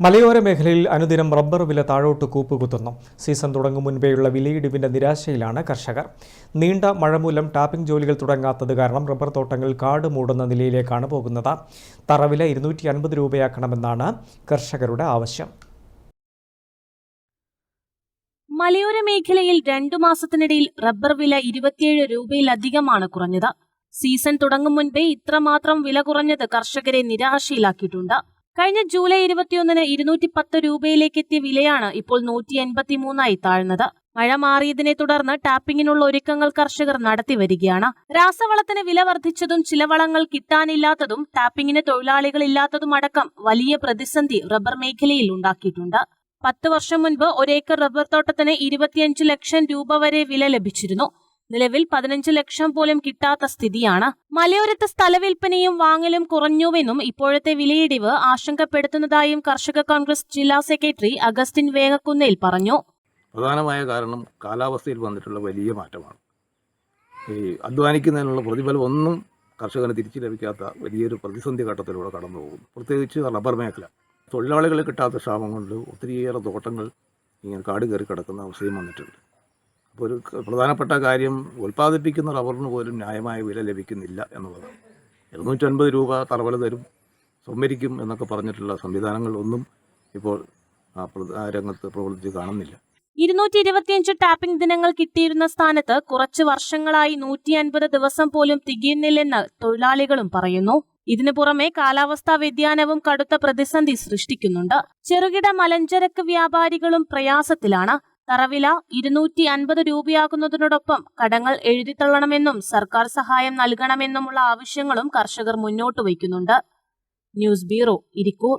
മലയോര മേഖലയിൽ അനുദിനം റബ്ബർ വില താഴോട്ട് കൂപ്പുകുത്തുന്നു. സീസൺ തുടങ്ങും മുൻപേയുള്ള വിലയിടിവിന്റെ നിരാശയിലാണ് കർഷകർ. നീണ്ട മഴ മൂലം ടാപ്പിംഗ് ജോലികൾ തുടങ്ങാത്തത് കാരണം റബ്ബർ തോട്ടങ്ങൾ കാട് മൂടുന്ന നിലയിലേക്കാണ് പോകുന്നത്. തറവില ഇരുന്നൂറ്റി അൻപത് രൂപയാക്കണമെന്നാണ് കർഷകരുടെ ആവശ്യം. മലയോര മേഖലയിൽ രണ്ടു മാസത്തിനിടയിൽ റബ്ബർ വില ഇരുപത്തിയേഴ് രൂപയിലധികമാണ് കുറഞ്ഞത്. സീസൺ തുടങ്ങും മുൻപേ ഇത്രമാത്രം വില കുറഞ്ഞത് കർഷകരെ നിരാശയിലാക്കിയിട്ടുണ്ട്. കഴിഞ്ഞ ജൂലൈ ഇരുപത്തിയൊന്നിന് ഇരുന്നൂറ്റി പത്ത് രൂപയിലേക്ക് എത്തിയ വിലയാണ് ഇപ്പോൾ നൂറ്റി എൺപത്തിമൂന്നായി താഴ്ന്നത്. മഴ മാറിയതിനെ തുടർന്ന് ടാപ്പിങ്ങിനുള്ള ഒരുക്കങ്ങൾ കർഷകർ നടത്തിവരികയാണ്. രാസവളത്തിന് വില വർദ്ധിച്ചതും ചില വളങ്ങൾ കിട്ടാനില്ലാത്തതും ടാപ്പിങ്ങിന് തൊഴിലാളികളില്ലാത്തതും അടക്കം വലിയ പ്രതിസന്ധി റബ്ബർ മേഖലയിൽ ഉണ്ടാക്കിയിട്ടുണ്ട്. പത്ത് വർഷം മുൻപ് ഒരേക്കർ റബ്ബർ തോട്ടത്തിന് ഇരുപത്തിയഞ്ച് ലക്ഷം രൂപ വരെ വില ലഭിച്ചിരുന്നു. നിലവിൽ പതിനഞ്ച് ലക്ഷം പോലും കിട്ടാത്ത സ്ഥിതിയാണ്. മലയോരത്ത് സ്ഥലവിൽപ്പനയും വാങ്ങലും കുറഞ്ഞുവെന്നും ഇപ്പോഴത്തെ വിലയിടിവ് ആശങ്കപ്പെടുത്തുന്നതായും കർഷക കോൺഗ്രസ് ജില്ലാ സെക്രട്ടറി അഗസ്റ്റിൻ വേങ്ങക്കുന്നേൽ പറഞ്ഞു. പ്രധാനമായ കാരണം കാലാവസ്ഥയിൽ വന്നിട്ടുള്ള വലിയ മാറ്റമാണ്. ഈ അധ്വാനിക്കുന്നതിനുള്ള പ്രതിഫലം ഒന്നും കർഷകന് തിരിച്ചു ലഭിക്കാത്ത വലിയൊരു പ്രതിസന്ധി ഘട്ടത്തിലൂടെ കടന്നു പോകും പ്രത്യേകിച്ച് റബ്ബർ മേഖല. തൊഴിലാളികൾ കിട്ടാത്ത ക്ഷാമം കൊണ്ട് ഒത്തിരിയേറെ തോട്ടങ്ങൾ ഇങ്ങനെ കാട് കയറി കിടക്കുന്ന അവസ്ഥയും വന്നിട്ടുണ്ട്. അപ്പോൾ ഒരു പ്രധാനപ്പെട്ട കാര്യം ഉൽപ്പാദിപ്പിക്കുന്ന റബ്ബറിന് പോലും ന്യായമായ വില ലഭിക്കുന്നില്ല എന്നുള്ളതാണ്. എഴുന്നൂറ്റൻപത് രൂപ തറവല തരും സംഭരിക്കും എന്നൊക്കെ പറഞ്ഞിട്ടുള്ള സംവിധാനങ്ങളൊന്നും ഇപ്പോൾ രംഗത്ത് പ്രവർത്തിച്ച് കാണുന്നില്ല. ഇരുന്നൂറ്റി ഇരുപത്തിയഞ്ച് ടാപ്പിംഗ് ദിനങ്ങൾ കിട്ടിയിരുന്ന സ്ഥാനത്ത് കുറച്ച് വർഷങ്ങളായി നൂറ്റി അൻപത് ദിവസം പോലും തികയുന്നില്ലെന്ന് തൊഴിലാളികളും പറയുന്നു. ഇതിനു പുറമെ കാലാവസ്ഥാ വ്യതിയാനവും കടുത്ത പ്രതിസന്ധി സൃഷ്ടിക്കുന്നുണ്ട്. ചെറുകിട മലഞ്ചരക്ക് വ്യാപാരികളും പ്രയാസത്തിലാണ്. തറവില ഇരുന്നൂറ്റി അൻപത് രൂപയാകുന്നതിനോടൊപ്പം കടങ്ങൾ എഴുതിത്തള്ളണമെന്നും സർക്കാർ സഹായം നൽകണമെന്നുമുള്ള ആവശ്യങ്ങളും കർഷകർ മുന്നോട്ട് വയ്ക്കുന്നുണ്ട് ന്യൂസ് ബ്യൂറോ ഇരിക്കൂർ.